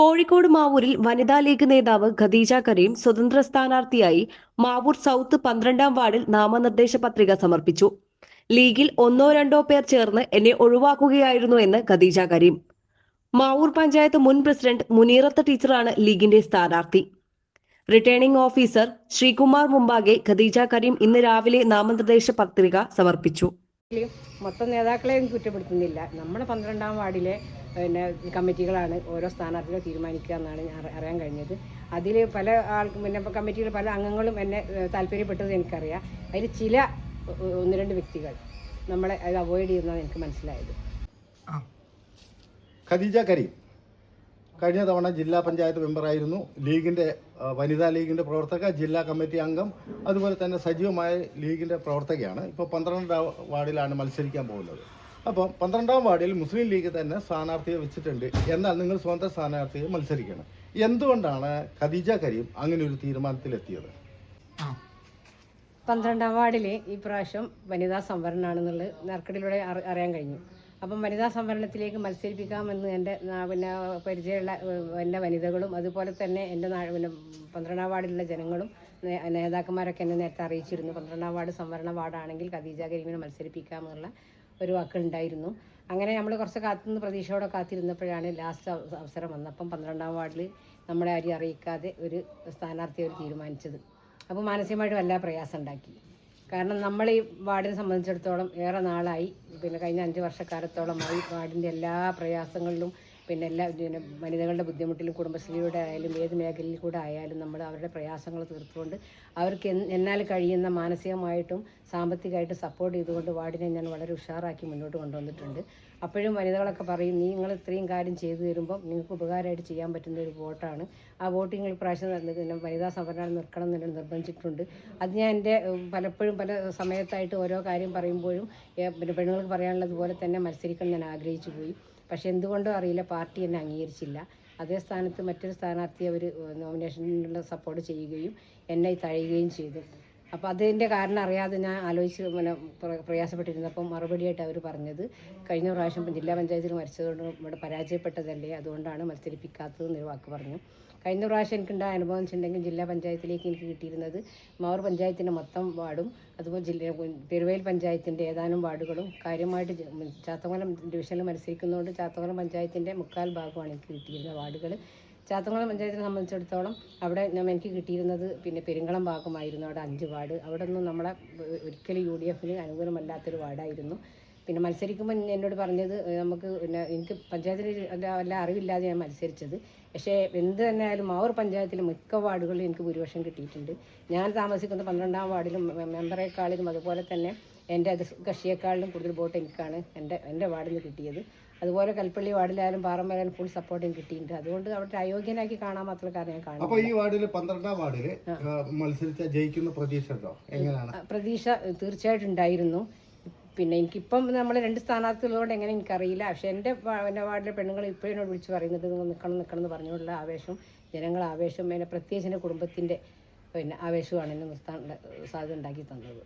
കോഴിക്കോട് മാവൂരിൽ വനിതാ ലീഗ് നേതാവ് ഖദീജ കരീം സ്വതന്ത്ര സ്ഥാനാർത്ഥിയായി മാവൂർ സൗത്ത് പന്ത്രണ്ടാം വാർഡിൽ നാമനിർദ്ദേശ പത്രിക സമർപ്പിച്ചു. ലീഗിൽ ഒന്നോ രണ്ടോ പേർ ചേർന്ന് എന്നെ ഒഴിവാക്കുകയായിരുന്നു എന്ന് ഖദീജ കരീം. മാവൂർ പഞ്ചായത്ത് മുൻ പ്രസിഡന്റ് മുനീറത്ത് ടീച്ചറാണ് ലീഗിന്റെ സ്ഥാനാർത്ഥി. റിട്ടേണിംഗ് ഓഫീസർ ശ്രീകുമാർ മുമ്പാകെ ഖദീജ കരീം ഇന്ന് രാവിലെ നാമനിർദ്ദേശ പത്രിക സമർപ്പിച്ചു. മൊത്തം നേതാക്കളെയും കുറ്റപ്പെടുത്തുന്നില്ല. നമ്മുടെ പന്ത്രണ്ടാം വാർഡിലെ പിന്നെ കമ്മിറ്റികളാണ് ഓരോ സ്ഥാനാർത്ഥികളെ തീരുമാനിക്കുക എന്നാണ് ഞാൻ അറിയാൻ കഴിഞ്ഞത്. അതിൽ പല ആൾക്കും പിന്നെ കമ്മിറ്റിയിൽ പല അംഗങ്ങളും എന്നെ താല്പര്യപ്പെട്ടത് എനിക്കറിയാം. അതിൽ ചില ഒന്ന് രണ്ട് വ്യക്തികൾ നമ്മളെ അത് അവോയ്ഡ് ചെയ്യുന്നതാണ് എനിക്ക് മനസ്സിലായത്. ഖദീജ കരീം. കഴിഞ്ഞ തവണ ജില്ലാ പഞ്ചായത്ത് മെമ്പറായിരുന്നു ലീഗിന്റെ വനിതാ ലീഗിന്റെ പ്രവർത്തക ജില്ലാ കമ്മിറ്റി അംഗം അതുപോലെ തന്നെ സജീവമായ ലീഗിന്റെ പ്രവർത്തകയാണ്. ഇപ്പോൾ പന്ത്രണ്ടാം വാർഡിലാണ് മത്സരിക്കാൻ പോകുന്നത്. അപ്പോൾ പന്ത്രണ്ടാം വാർഡിൽ മുസ്ലിം ലീഗ് തന്നെ സ്ഥാനാർത്ഥിയെ വെച്ചിട്ടുണ്ട്. എന്നാൽ നിങ്ങൾ സ്വന്തം സ്ഥാനാർത്ഥിയെ മത്സരിക്കണം. എന്തുകൊണ്ടാണ് ഖദീജ കരീം അങ്ങനെ ഒരു തീരുമാനത്തിലെത്തിയത്? പന്ത്രണ്ടാം വാർഡിലെ ഈ പ്രാവശ്യം വനിതാ സംവരണമാണെന്നുള്ളത് നർക്കടിലൂടെ അറിയാൻ കഴിഞ്ഞു. അപ്പം വനിതാ സംവരണത്തിലേക്ക് മത്സരിപ്പിക്കാമെന്ന് എന്റെ പിന്നെ പരിചയമുള്ള എന്റെ വനിതകളും അതുപോലെ തന്നെ എന്റെ പിന്നെ പന്ത്രണ്ടാം വാർഡിലുള്ള ജനങ്ങളും നേതാക്കന്മാരൊക്കെ എന്നെ നേരത്തെ അറിയിച്ചിരുന്നു. പന്ത്രണ്ടാം വാർഡ് സംവരണ വാർഡാണെങ്കിൽ ഖദീജ കരീമിനെ മത്സരിപ്പിക്കാമെന്നുള്ള ഒരു വാക്കുണ്ടായിരുന്നു. അങ്ങനെ നമ്മൾ കുറച്ച് കാത്തുനിന്ന് പ്രതീക്ഷയോടെ കാത്തിരുന്നപ്പോഴാണ് ലാസ്റ്റ് അവസരം വന്നപ്പം പന്ത്രണ്ടാം വാർഡിൽ നമ്മളെ ആരും അറിയിക്കാതെ ഒരു സ്ഥാനാർത്ഥിയെ അവർ തീരുമാനിച്ചത്. അപ്പോൾ മാനസികമായിട്ട് വല്ല പ്രയാസം ഉണ്ടാക്കി. കാരണം നമ്മൾ ഈ വാർഡിനെ സംബന്ധിച്ചിടത്തോളം ഏറെ നാളായി. പിന്നെ കഴിഞ്ഞ അഞ്ച് വർഷക്കാലത്തോളമായി വാർഡിന്റെ എല്ലാ പ്രയാസങ്ങളിലും പിന്നെ എല്ലാ വനിതകളുടെ ബുദ്ധിമുട്ടിലും കുടുംബശ്രീയുടെ ആയാലും ഏത് മേഖലയിൽ കൂടെ ആയാലും നമ്മൾ അവരുടെ പ്രയാസങ്ങൾ തീർത്തുകൊണ്ട് അവർക്ക് എന്നാൽ കഴിയുന്ന മാനസികമായിട്ടും സാമ്പത്തികമായിട്ടും സപ്പോർട്ട് ചെയ്തുകൊണ്ട് വാർഡിനെ ഞാൻ വളരെ ഉഷാറാക്കി മുന്നോട്ട് കൊണ്ടുവന്നിട്ടുണ്ട്. അപ്പോഴും വനിതകളൊക്കെ പറയും നിങ്ങൾ ഇത്രയും കാര്യം ചെയ്തു തരുമ്പോൾ നിങ്ങൾക്ക് ഉപകാരമായിട്ട് ചെയ്യാൻ പറ്റുന്ന ഒരു വോട്ടാണ്. ആ വോട്ടിങ്ങൾ ഇപ്രാവശ്യം വനിതാ സംവരണം നിർക്കണം എന്ന് നിർബന്ധിച്ചിട്ടുണ്ട്. അത് ഞാൻ എന്റെ പലപ്പോഴും പല സമയത്തായിട്ട് ഓരോ കാര്യം പറയുമ്പോഴും പിന്നെ പെണ്ണുങ്ങൾക്ക് പറയാനുള്ളത് പോലെ തന്നെ മത്സരിക്കണം ഞാൻ ആഗ്രഹിച്ചു പോയി. പക്ഷെ എന്തുകൊണ്ടോ അറിയില്ല പാർട്ടി എന്നെ അംഗീകരിച്ചില്ല. അതേ സ്ഥാനത്ത് മറ്റൊരു സ്ഥാനാർത്ഥിയെ അവർ നോമിനേഷനിലുള്ള സപ്പോർട്ട് ചെയ്യുകയും എന്നെ തഴയുകയും ചെയ്തു. അപ്പോൾ അതിന്റെ കാരണം അറിയാതെ ഞാൻ ആലോചിച്ച് പിന്നെ പ്ര- പ്രയാസപ്പെട്ടിരുന്നപ്പം മറുപടിയായിട്ട് അവർ പറഞ്ഞത് കഴിഞ്ഞ പ്രാവശ്യം ജില്ലാ പഞ്ചായത്തിൽ മരിച്ചതുകൊണ്ട് ഇവിടെ പരാജയപ്പെട്ടതല്ലേ? അതുകൊണ്ടാണ് മത്സരിപ്പിക്കാത്തത് എന്നൊരു വാക്ക് പറഞ്ഞു. കഴിഞ്ഞ പ്രാവശ്യം എനിക്കുണ്ടായ അനുഭവം വെച്ചിട്ടുണ്ടെങ്കിൽ ജില്ലാ പഞ്ചായത്തിലേക്ക് എനിക്ക് കിട്ടിയിരുന്നത് മാവൂർ പഞ്ചായത്തിന്റെ മൊത്തം വാർഡും അതുപോലെ ജില്ല പെരുവയൽ പഞ്ചായത്തിന്റെ ഏതാനും വാർഡുകളും കാര്യമായിട്ട് ചാത്തമംഗലം ഡിവിഷനിൽ മത്സരിക്കുന്നതുകൊണ്ട് ചാത്തമംഗലം പഞ്ചായത്തിന്റെ മുക്കാൽ ഭാഗമാണ് എനിക്ക് കിട്ടിയിരുന്ന വാർഡുകൾ ചാത്തമംഗലം പഞ്ചായത്തിനെ സംബന്ധിച്ചിടത്തോളം അവിടെ എനിക്ക് കിട്ടിയിരുന്നത് പിന്നെ പെരുങ്കളം ഭാഗമായിരുന്നു അവിടെ അഞ്ച് വാർഡ്. അവിടെ ഒന്നും നമ്മളെ ഒരിക്കലും യു ഡി എഫിന് അനുകൂലമല്ലാത്തൊരു വാർഡായിരുന്നു. പിന്നെ മത്സരിക്കുമ്പോൾ എന്നോട് പറഞ്ഞത് നമുക്ക് പിന്നെ എനിക്ക് പഞ്ചായത്തിൽ വല്ല അറിവില്ലാതെ ഞാൻ മത്സരിച്ചത്. പക്ഷേ എന്ത് തന്നെ ആയാലും മാവൂർ പഞ്ചായത്തിലെ മിക്ക വാർഡുകളിലും എനിക്ക് ഭൂരിപക്ഷം കിട്ടിയിട്ടുണ്ട്. ഞാൻ താമസിക്കുന്ന പന്ത്രണ്ടാം വാർഡിലും മെമ്പറേക്കാളിലും അതുപോലെ തന്നെ എന്റെ അത് കക്ഷിയേക്കാളിലും കൂടുതൽ വോട്ട് എനിക്കാണ് എന്റെ എന്റെ വാർഡിൽ നിന്ന് കിട്ടിയത്. അതുപോലെ കൽപ്പള്ളി വാർഡിലായാലും പാറമ്പലായാലും ഫുൾ സപ്പോർട്ട് എനിക്ക് കിട്ടിയിട്ടുണ്ട്. അതുകൊണ്ട് അവിടെ അയോഗ്യനാക്കി കാണാൻ മാത്രമേ കാരണം ഞാൻ അപ്പോൾ കാണുന്നു ഈ വാർഡിൽ പന്ത്രണ്ടാം വാർഡിൽ മത്സരിച്ച ജയിക്കുന്ന പ്രതീക്ഷ ഉണ്ടോ? എങ്ങനെയാണ്? പ്രതീക്ഷ തീർച്ചയായിട്ടും ഉണ്ടായിരുന്നു. പിന്നെ എനിക്കിപ്പം നമ്മൾ രണ്ട് സ്ഥാനാർത്ഥികളോട് എങ്ങനെ എനിക്കറിയില്ല. പക്ഷെ എന്റെ എന്റെ വാർഡിലെ പെണ്ണുങ്ങൾ ഇപ്പോഴും എന്നോട് വിളിച്ച് പറയുന്നത് നിൽക്കണം നിൽക്കണം എന്ന് പറഞ്ഞുകൊണ്ടുള്ള ആവേശം ജനങ്ങൾ ആവേശം പിന്നെ പ്രത്യേകിച്ച് എന്റെ കുടുംബത്തിന്റെ പിന്നെ ആവേശമാണ് എന്നെ നിർത്താൻ സാധ്യത ഉണ്ടാക്കി തന്നത്.